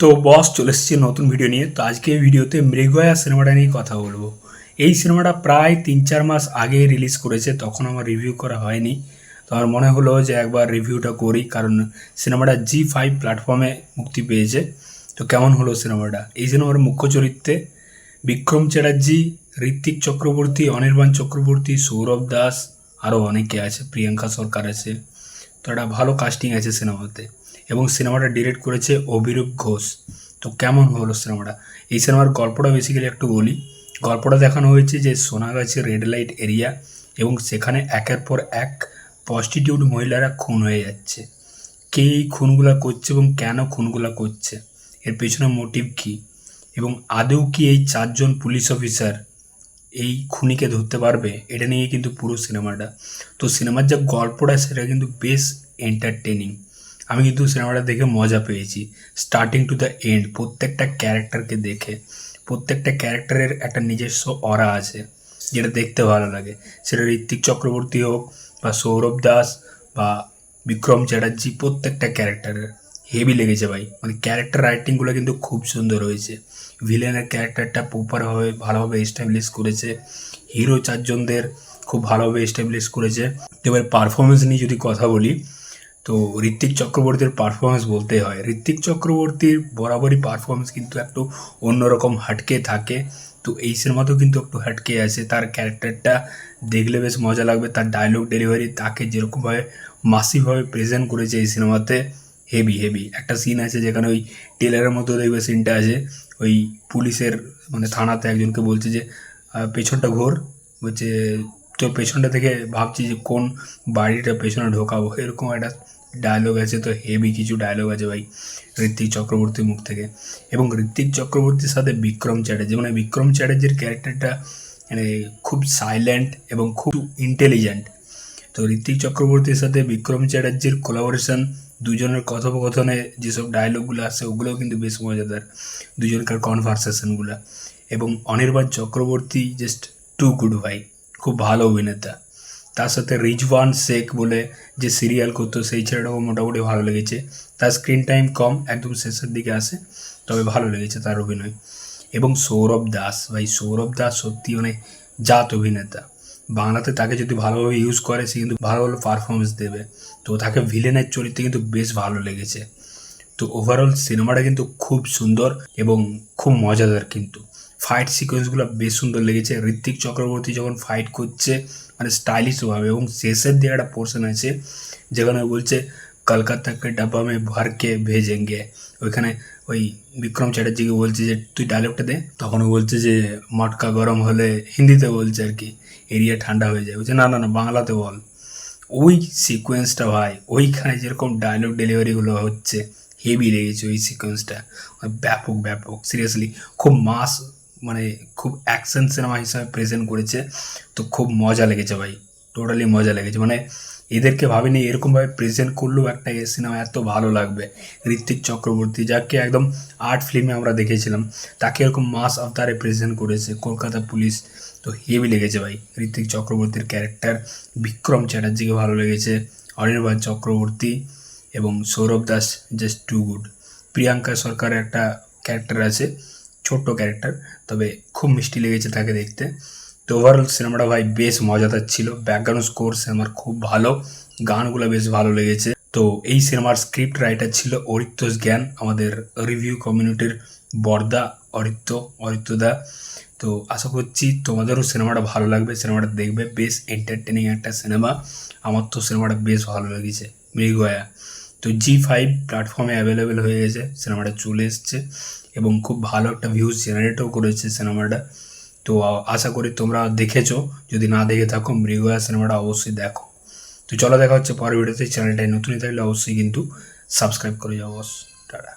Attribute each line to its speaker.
Speaker 1: তো বস, চলে এসেছে নতুন ভিডিও নিয়ে। তো আজকে ভিডিওতে মৃগয়া সিনেমাটা নিয়ে কথা বলব। এই সিনেমাটা প্রায় তিন চার মাস আগে রিলিজ করেছে, তখন আমার রিভিউ করা হয়নি। তো আমার মনে হলো যে একবার রিভিউটা করি, কারণ সিনেমাটা জি ফাইভ প্ল্যাটফর্মে মুক্তি পেয়েছে। তো কেমন হলো সিনেমাটা এই সিনেমার মুখ্য চরিত্রে বিক্রম চ্যাটার্জি, ঋত্বিক চক্রবর্তী, অনির্বাণ চক্রবর্তী, সৌরভ দাস আরও অনেকে আছে, প্রিয়াঙ্কা সরকার আছে। তো একটা ভালো কাস্টিং আছে সিনেমাতে এবং সিনেমাটা ডিরেক্ট করেছে অভিরূপ ঘোষ। তো কেমন হলো সিনেমাটা? এই সিনেমার গল্পটা বেসিক্যালি একটু বলি। গল্পটা দেখানো হয়েছে যে সোনাগাছি রেড লাইট এরিয়া এবং সেখানে একের পর এক প্রস্টিটিউট মহিলারা খুন হয়ে যাচ্ছে। কে এই খুনগুলা করছে এবং কেন খুনগুলা করছে? এর পেছনে মোটিভ কী? এবং আদৌ কি এই চারজন পুলিশ অফিসার এই খুনিকে ধরতে পারবে? এটা নিয়ে কিন্তু পুরো সিনেমাটা। তো সিনেমার যে গল্পটা, সেটা কিন্তু বেশ এন্টারটেনিং আমি কিন্তু সিনেমাটা দেখে মজা পেয়েছি। স্টার্টিং টু দ্য এন্ড প্রত্যেকটা ক্যারেক্টারকে দেখে, প্রত্যেকটা ক্যারেক্টারের একটা নিজস্ব অরা আছে, যেটা দেখতে ভালো লাগে। সেটা ঋত্বিক চক্রবর্তী হোক, বা সৌরভ দাস, বা বিক্রম চ্যাটার্জি, প্রত্যেকটা ক্যারেক্টারের হেভি লেগেছে ভাই। মানে ক্যারেক্টার রাইটিংগুলো কিন্তু খুব সুন্দর হয়েছে। ভিলেনের ক্যারেক্টারটা প্রপারভাবে ভালোভাবে এস্টাবলিশ করেছে। হিরো চারজনদের খুব ভালোভাবে এস্টাবলিশ করেছে। এবার পারফরমেন্স নিয়ে যদি কথা বলি তো ঋত্বিক চক্রবর্তীর পারফরমেন্স বলতে হয়। ঋত্বিক চক্রবর্তীর বরাবরই পারফরমেন্স কিন্তু একটু অন্যরকম হাটকে থাকে। তো এই সিনেমাতেও কিন্তু একটু হাটকে আছে। তার ক্যারেক্টারটা দেখলে বেশ মজা লাগবে। তার ডায়লগ ডেলিভারি তাকে যেরকমভাবে মাসিভাবে প্রেজেন্ট করেছে এই সিনেমাতে হেভি হেভি একটা সিন আছে যেখানে ওই টেলারের মতো দেখবে সিনটা আছে। ওই পুলিশের মানে থানাতে একজনকে বলছে যে পেছনটা ঘোর। বলছে তোর পেছনটা থেকে ভাবছি যে কোন বাড়িটা পেছনে ঢোকাবো। এরকম একটা ডায়লগ আছে, তো হেভি কিছু ডায়লগ আছে ভাই, ঋত্বিক চক্রবর্তীর মুখ থেকে। এবং ঋত্বিক চক্রবর্তীর সাথে বিক্রম চ্যাটার্জি মানে বিক্রম চ্যাটার্জির ক্যারেক্টারটা মানে খুব সাইলেন্ট এবং খুব ইন্টেলিজেন্ট তো ঋত্বিক চক্রবর্তীর সাথে বিক্রম চ্যাটার্জির কোলাবোরেশন দুজনের কথোপকথনে যেসব ডায়লগগুলো আছে ওগুলোও কিন্তু বেশ মজাদার, দুজনকার কনভারসেশনগুলো এবং Anirban Chakraborty just too good ভাই। খুব ভালো অভিনেতা। তার সাথে রিজওয়ান শেখ বলে যে সিরিয়াল করতো, সেই ছেলেটাও মোটামুটি ভালো লেগেছে। তার স্ক্রিন টাইম কম, একদম শেষের দিকে আসে, তবে ভালো লেগেছে তার অভিনয়। এবং সৌরভ দাস, ভাই, সৌরভ দাস সত্যি মানে জাত অভিনেতা। বাংলাতে তাকে যদি ভালোভাবে ইউজ করে, সে কিন্তু ভালো ভালো পারফরমেন্স দেবে। তো তাকে ভিলেনের চরিত্রে কিন্তু বেশ ভালো লেগেছে। তো ওভারঅল সিনেমাটা কিন্তু খুব সুন্দর এবং খুব মজাদার কিন্তু। ফাইট সিকোয়েন্সগুলো বেশ সুন্দর লেগেছে। ঋত্বিক চক্রবর্তী যখন ফাইট করছে মানে স্টাইলিশভাবে এবং শেষের দিকে একটা পোর্শন আছে, যেখানে বলছে কলকাতা কে ডাব্বা মে ভর ভেজেঙ্গে। ওইখানে ওই বিক্রম চ্যাটার্জিকে বলছে যে, তুই ডায়লগটা দে। তখন ও বলছে যে, মটকা গরম হলে হিন্দিতে বলছে আর কি, এরিয়া ঠান্ডা হয়ে যায়। বলছে, না না না, বাংলাতে বল। ওই সিকোয়েন্সটা ভাই, ওইখানে যেরকম ডায়লগ ডেলিভারিগুলো হচ্ছে হেভি লেগেছে ওই সিকোয়েন্সটা ব্যাপক ব্যাপক সিরিয়াসলি খুব মাস মানে খুব অ্যাকশন সিনেমা হিসাবে প্রেজেন্ট করেছে। তো খুব মজা লেগেছে ভাই। টোটালি মজা লেগেছে। মানে এদেরকে ভাবিনি এরকমভাবে প্রেজেন্ট করলেও একটা এ সিনেমা এত ভালো লাগবে। ঋত্বিক চক্রবর্তী, যাকে একদম আর্ট ফিল্মে আমরা দেখেছিলাম, তাকে এরকম মাস আফতারে প্রেজেন্ট করেছে কলকাতা পুলিশ। তো হেভি লেগেছে ভাই ঋত্বিক চক্রবর্তীর ক্যারেক্টার বিক্রম চ্যাটার্জিকে ভালো লেগেছে, অনির্বাণ চক্রবর্তী এবং Sourav Das just too good Priyanka সরকারের একটা ক্যারেক্টার আছে। ছোট্ট ক্যারেক্টার তবে খুব মিষ্টি লেগেছে তাকে দেখতে। তো ওভারঅল সিনেমাটা ভাই বেশ মজাদার ছিল। ব্যাকগ্রাউন্ড স্কোর সিনেমার খুব ভালো। গানগুলো বেশ ভালো লেগেছে। তো এই সিনেমার স্ক্রিপ্ট রাইটার ছিল অরিত্য জ্ঞান, আমাদের রিভিউ কমিউনিটির বর্দা অরিত্য অরিত্যদা তো আশা করছি তোমাদেরও সিনেমাটা ভালো লাগবে সিনেমাটা দেখবে। বেশ এন্টারটেনিং একটা সিনেমা আমার তো সিনেমাটা বেশ ভালো লেগেছে। মৃগয়া। তো জি ফাইভ প্ল্যাটফর্মে অ্যাভেলেবেল হয়ে গেছে সিনেমাটা চলে এসছে এবং খুব ভালো একটা ভিউজ জেনারেটও করেছে সিনেমাটা তো আশা করি তোমরা দেখেছ, যদি না দেখে থাকো, মৃগয়া সিনেমাটা অবশ্যই দেখো। তো চলো দেখা হচ্ছে পরের ভিডিওতে চ্যানেলটাই নতুনই থাকলে অবশ্যই কিন্তু সাবস্ক্রাইব করে যাও বস টাটা।